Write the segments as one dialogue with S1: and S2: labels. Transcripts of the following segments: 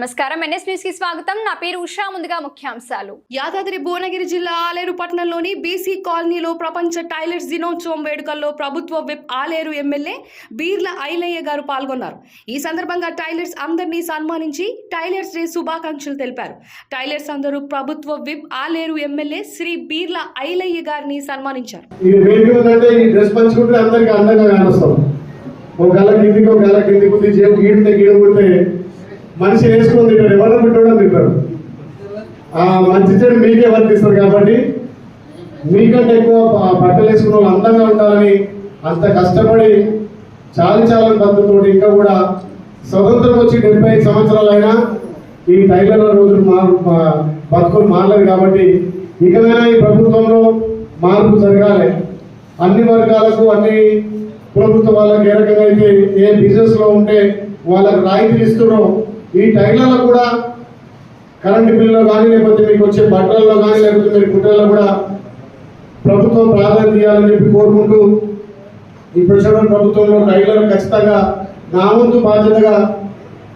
S1: నమస్కారం. ఎన్ఎస్ న్యూస్కి స్వాగతం. నా పేరు ఉషా. ముందుగా ముఖ్యాంశాలు.
S2: యాదాద్రి భువనగిరి జిల్లా ఆలేరు పట్టణంలోని బీసీ కాలనీలో ప్రపంచ టైలర్స్ దినోత్సవం వేడుకల్లో ప్రభుత్వ విప్ ఆలేరు ఎమ్మెల్యే బీర్ల ఐలయ్య గారు పాల్గొన్నారు. ఈ సందర్భంగా టైలర్స్ అందరినీ సన్మానించి టైలర్స్ డే శుభాకాంక్షలు తెలిపారు. టైలర్స్ అందరూ ప్రభుత్వ విప్ ఆలేరు ఎమ్మెల్యే శ్రీ బీర్ల ఐలయ్య గారిని సన్మానించారు.
S3: ఒక గల కిందికి ఒక గల కిందికి ఉంది. జేబు గీడితే గీడకుంటే మనిషి వేసుకుని తింటాడు ఎవరో పెట్టడం తింటారు? ఆ మంచి చెడు మీకే వర్తిస్తారు కాబట్టి మీకంటే ఎక్కువ బట్టలు వేసుకున్న వాళ్ళు అందంగా ఉండాలని అంత కష్టపడి చాలి చాలని బంధుతోటి ఇంకా కూడా స్వతంత్రం వచ్చి డెబ్బై ఐదు సంవత్సరాలు అయినా ఈ టైలర్ల రోజులు మారు బతుకులు మారలేదు కాబట్టి ఇకనైనా ఈ ప్రభుత్వంలో మార్పు జరగాలి. అన్ని వర్గాలకు అన్ని ప్రభుత్వ వాళ్ళకి ఏ రకంగా అయితే ఏ బిజినెస్లో ఉంటే వాళ్ళకి రాయితీ ఇస్తున్నాం ఈ టైర్లలో కూడా కరెంటు బిల్లులో కానీ లేకపోతే మీకు వచ్చే బట్టలలో కానీ లేకపోతే మీరు కుట్రల్లో కూడా ప్రభుత్వం ప్రాధాన్యత ఇవ్వాలని చెప్పి కోరుకుంటూ ఈ వచ్చిన ప్రభుత్వంలో టైర్లను ఖచ్చితంగా నా వంతు బాధ్యతగా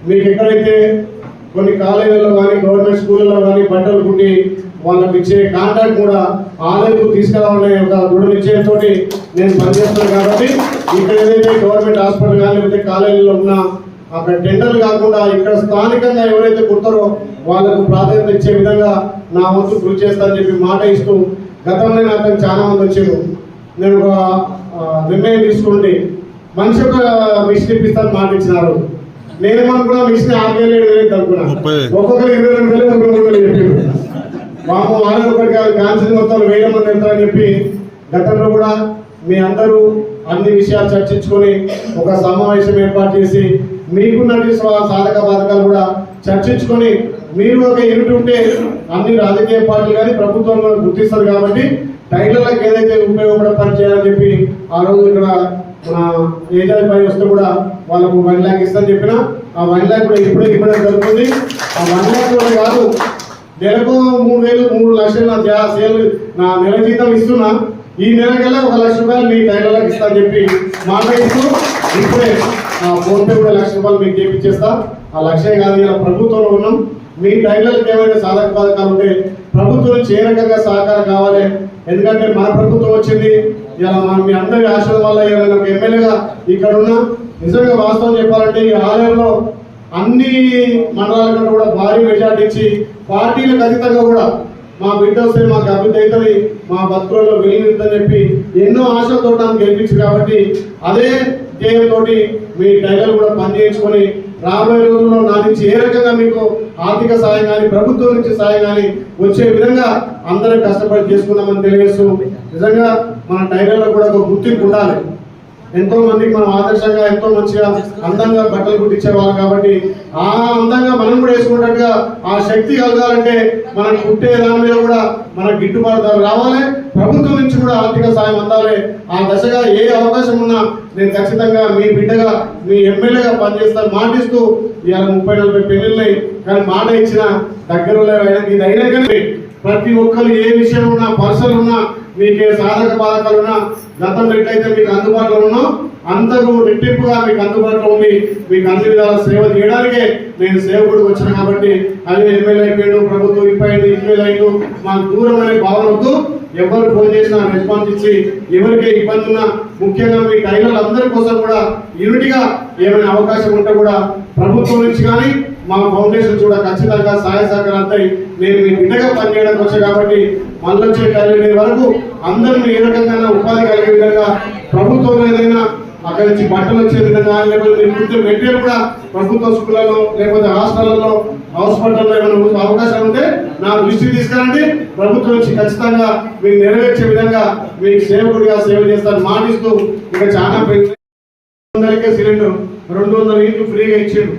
S3: మీకు ఎక్కడైతే కొన్ని కాలేజీల్లో కానీ గవర్నమెంట్ స్కూళ్ళలో కానీ బట్టలు కుట్టి వాళ్ళకి ఇచ్చే కాంట్రాక్ట్ కూడా ఆదాయపు తీసుకురావాలనే ఒక దృఢ నిశ్చయంతో నేను పనిచేస్తున్నాను కాబట్టి ఇక్కడ ఏదైతే గవర్నమెంట్ హాస్పిటల్ కానీ లేకపోతే కాలేజీలో ఉన్న అక్కడ టెండర్లు కాకుండా ఇక్కడ స్థానికంగా ఎవరైతే కుడతారో వాళ్ళకు ప్రాధాన్యత ఇచ్చే విధంగా నా వంతు కృషి చేస్తానని చెప్పి మాట ఇస్తూ గతంలో నాకు చాలా మంది వచ్చారు. నేను ఒక నిర్ణయం తీసుకోండి. మనిషి ఒక మిషన్ ఇప్పిస్తాను మాట ఇచ్చినారు. నేనేమనుకున్నా మిషన్ ఆరు వేలు ఏడు వేలు. అనుకున్నా. ఒక్కొక్కరు ఇరవై రెండు వేలు ముప్పై మూడు వేలు చెప్పారు. మాకు ఆరు ఒకటి కాదు మొత్తం వేల మంది వెళ్తారని చెప్పి గతంలో కూడా మీ అందరూ అన్ని విషయాలు చర్చించుకొని ఒక సమావేశం ఏర్పాటు చేసి మీకున్నటువంటి సాధక బాధకాలు కూడా చర్చించుకొని మీరు ఒక యూనిట్ ఉంటే అన్ని రాజకీయ పార్టీలు కానీ ప్రభుత్వం కూడా గుర్తిస్తారు కాబట్టి టైలర్లకు ఏదైతే ఉపయోగపడే పని చేయాలని చెప్పి ఆ రోజు ఇక్కడ మన ఏజెంట్ పై వస్తే కూడా వాళ్ళకు వన్ ల్యాక్ ఇస్తారని చెప్పిన ఆ వన్ ల్యాక్ కూడా ఇప్పుడే ఇప్పుడే జరుగుతుంది. ఆ వన్ ల్యాక్ కూడా కాదు నెలకు మూడు వేలు మూడు లక్షలు నా సేల్ నా నెల జీతం ఇస్తున్నా. ఈ నెలకల్లా ఒక లక్ష రూపాయలు మీ టైలర్లకు ఇస్తా చెప్పి మాట ఇస్తూ ఇప్పుడే ఆ ఫోన్ పే కూడా లక్ష రూపాయలు మీకు చేపించేస్తా ఆ లక్షే కాదు ఇలా ప్రభుత్వంలో ఉన్నాం. మీ టైలర్లకు ఏమైనా సాధక బాధకాలు ఉంటే ప్రభుత్వం ఏ రకంగా సహకారం కావాలి? ఎందుకంటే మన ప్రభుత్వం వచ్చింది. ఇలా మా మీ అందరి ఆశల వల్ల ఏమైనా ఒక ఎమ్మెల్యేగా ఇక్కడ ఉన్నా నిజంగా వాస్తవం చెప్పాలంటే ఈ ఆలయంలో అన్ని మండలాల కంటే కూడా భారీ మెజార్టీ ఇచ్చి పార్టీలకు అతీతంగా కూడా మా బిడ్డ వస్తే మాకు అభివృద్ధి అవుతుంది మా బతుకులలో వెళ్ళిందని చెప్పి ఎన్నో ఆశలతో నన్ను గెలిపించు కాబట్టి అదే ధ్యేయంతో మీ టైలర్ కూడా పనిచేయించుకొని రాబోయే రోజుల్లో నా నుంచి ఏ రకంగా మీకు ఆర్థిక సాయం కానీ ప్రభుత్వం నుంచి సాయం కానీ వచ్చే విధంగా అందరం కష్టపడి చేసుకుందామని తెలియజేస్తూ నిజంగా మన టైలర్లో కూడా ఒక గుర్తింపు ఉండాలి. ఎంతో మందికి మనం ఆదర్శంగా ఎంతో మంచిగా అందంగా బట్టలు కుట్టించే వాళ్ళు కాబట్టి ఆ అందంగా మనం కూడా వేసుకున్నట్టుగా ఆ శక్తి కలగాలంటే మనం కుట్టే దాని మీద కూడా మన గిట్టుబాటు ధర రావాలి. ప్రభుత్వం నుంచి కూడా ఆర్థిక సాయం అందాలి. ఆ దశగా ఏ అవకాశం ఉన్నా నేను ఖచ్చితంగా మీ బిడ్డగా మీ ఎమ్మెల్యేగా పనిచేస్తాను. మాటిస్తూ ఇవాళ ముప్పై నలభై పెళ్ళిళ్ళయి కానీ మాట ఇచ్చిన దగ్గరలో ఇది అయినా కానీ ప్రతి ఒక్కరు ఏ విషయం ఉన్నా పర్సన్ ఉన్నా మీకు సాధక బాధకాలు ఉన్నా గతంలో ఎట్లయితే మీకు అందుబాటులో ఉన్నో అంతకు రెట్టింపుగా మీకు అందుబాటులో ఉండి మీకు అన్ని విధాల సేవ చేయడానికే నేను సేవకుడు వచ్చాను కాబట్టి అది ఎమ్మెల్యే అయిపోయాడు ప్రభుత్వం ఇప్పయింది ఎమ్మెల్యే అయ్యాడు మాకు దూరం అనే భావన వద్దు. ఎవరు ఫోన్ చేసినా రెస్పాన్స్ ఇచ్చి ఎవరికి ఇబ్బంది ఉన్నా ముఖ్యంగా మీ టైలర్లు అందరి కోసం కూడా యూనిట్గా ఏమైనా అవకాశం ఉంటే కూడా ప్రభుత్వం నుంచి కానీ మా ఫౌండేషన్ కూడా ఖచ్చితంగా సహాయ సహకారం నేను మీ బిడ్డగా పనిచేయడానికి వచ్చా కాబట్టి మళ్ళీ వచ్చే కలిగే వరకు అందరిని ఏ రకంగా ఉపాధి కలిగే విధంగా ప్రభుత్వం ఏదైనా అక్కడి నుంచి బట్టలు వచ్చే విధంగా లేకపోతే మీరు కుట్టే మెటీరియల్ కూడా ప్రభుత్వ స్కూళ్ళలో లేకపోతే హాస్టళ్ళలో హాస్పిటల్లో ఏమైనా అవకాశం ఉంటే నా దృష్టికి తీసుకురండి. ప్రభుత్వం నుంచి ఖచ్చితంగా మీకు నెరవేర్చే విధంగా మీకు సేవకుడిగా సేవ చేస్తాను మాటిస్తూ ఇక చాలా పెద్ద సిలిండర్ రెండు వందల ఇంట్లు ఫ్రీగా ఇచ్చిండు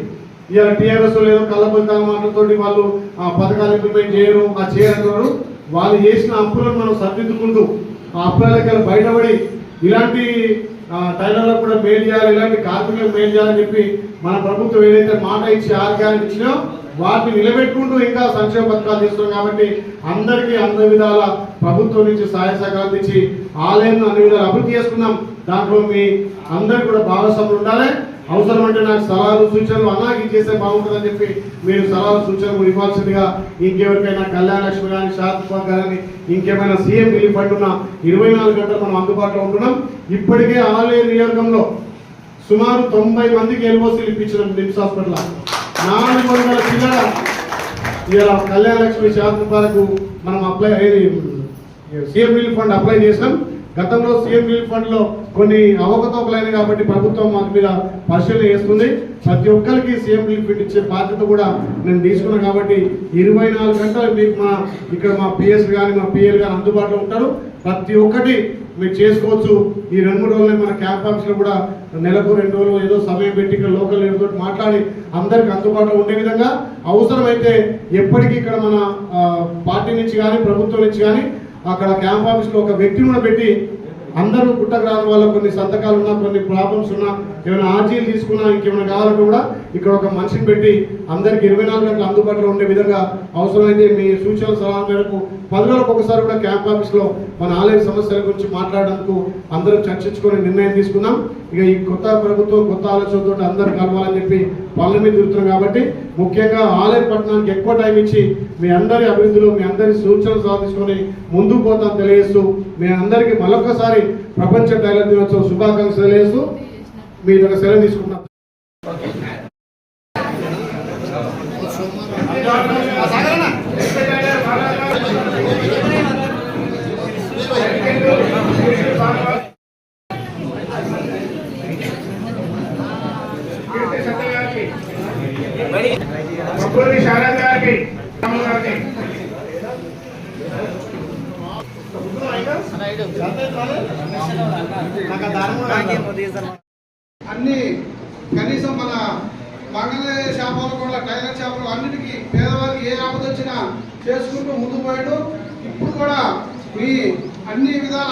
S3: ఇవాళ టీఆర్ఎస్ లేదో కళ్ళబొద్ద మాటలతోటి వాళ్ళు ఆ పథకాలు ఇంప్లిమెంట్ చేయరు ఆ చేయరు వాళ్ళు చేసిన అప్పులను మనం సరిదిద్దుకుంటూ ఆ అప్పులకి బయటపడి ఇలాంటి టైలర్లకు కూడా మేలు చేయాలి ఇలాంటి కార్మికులకు మేలు చేయాలని చెప్పి మన ప్రభుత్వం ఏదైతే మాట ఇచ్చి ఆరోగ్యాన్ని ఇచ్చినా వాటిని నిలబెట్టుకుంటూ ఇంకా సంక్షేమ పథకాలు చేస్తున్నాం కాబట్టి అందరికీ అన్ని విధాల ప్రభుత్వం నుంచి సహాయ సహకారం ఇచ్చి ఆలయం అన్ని విధాలు అభివృద్ధి చేసుకున్నాం దాంట్లో మీ అందరు కూడా భాగస్వాములు ఉండాలి. అవసరం అంటే నాకు సలహాలు సూచనలు అలాగే చేస్తే బాగుంటుందని చెప్పి మీరు సలహాలు సూచనలు ఇవ్వాల్సిందిగా ఇంకెవరికైనా కళ్యాణ లక్ష్మి కానీ షాద్పా కానీ ఇంకేమైనా సీఎం రిలీఫ్ ఫండ్ ఉన్న ఇరవై నాలుగు గంటలు మనం అందుబాటులో ఉంటున్నాం. ఇప్పటికే ఆలయ నియోజకంలో సుమారు తొంభై మందికి ఎల్ఓసీలు ఇప్పించిన నిమ్స్ హాస్పిటల్. నాలుగు వందల పిల్లల ఇలా కళ్యాణ లక్ష్మి శాంతిపాలకు మనం అప్లై అయ్యేది సీఎం రిలీఫ్ ఫండ్ అప్లై చేసాం గతంలో సీఎం రిలీఫ్ ఫండ్లో కొన్ని అవకతవకలైన కాబట్టి ప్రభుత్వం మాకు మీద పరిశీలన చేస్తుంది. ప్రతి ఒక్కరికి సీఎం రిలీఫ్ ఫండ్ ఇచ్చే బాధ్యత కూడా నేను తీసుకున్నాను కాబట్టి ఇరవై నాలుగు గంటలు మీకు మా ఇక్కడ మా పిఎస్ కానీ మా పిఎల్ కానీ అందుబాటులో ఉంటారు. ప్రతి ఒక్కటి మీరు చేసుకోవచ్చు. ఈ రెండు మూడు రోజులు మన క్యాంప్ ఆఫీస్లో కూడా నెలకు రెండు రోజులు ఏదో సమయం పెట్టి ఇక్కడ లోకల్ ఏదో మాట్లాడి అందరికి అందుబాటులో ఉండే విధంగా అవసరమైతే ఎప్పటికీ ఇక్కడ మన పార్టీ నుంచి కానీ ప్రభుత్వం నుంచి కానీ అక్కడ క్యాంప్ ఆఫీస్లో ఒక వ్యక్తిని కూడా పెట్టి అందరూ పుట్టగ్రామం వాళ్ళ కొన్ని సంతకాలు ఉన్నా కొన్ని ప్రాబ్లమ్స్ ఉన్నా ఏమైనా ఆర్జీలు తీసుకున్నా ఇంకేమైనా కావాలంటే కూడా ఇక్కడ ఒక మనిషిని పెట్టి అందరికి ఇరవై నాలుగు గంటలు అందుబాటులో ఉండే విధంగా అవసరమైతే మీ సూచనల సలహా మేరకు పది రోజులకు ఒకసారి కూడా క్యాంప్ ఆఫీస్లో మన ఆలయ సమస్యల గురించి మాట్లాడడానికి అందరం చర్చించుకొని నిర్ణయం తీసుకున్నాం. ఇక ఈ కొత్త ప్రభుత్వం కొత్త ఆలోచనతో అందరు కలవాలని చెప్పి పనుల మీద తిరుగుతున్నాం కాబట్టి ముఖ్యంగా ఆలయ పట్టణానికి ఎక్కువ టైం ఇచ్చి మీ అందరి అభివృద్ధిలో మీ అందరి సూచనలు సాధించుకొని ముందుకు పోతాం తెలియజేస్తూ మీ అందరికీ మరొకసారి ప్రపంచ టైలర్ దినోత్సవం శుభాకాంక్షలు తెలియజేస్తూ మీ దగ్గర సెలవు
S4: తీసుకుంటాం
S5: అన్ని కనీసం మన మంగళ షాపులు కూడా టైలర్ షాపులు అన్నిటికీ పేదవారికి ఏ ఆపద వచ్చినా చేసుకుంటూ ముందుకు పోయాడు. ఇప్పుడు కూడా మీ అన్ని విధాల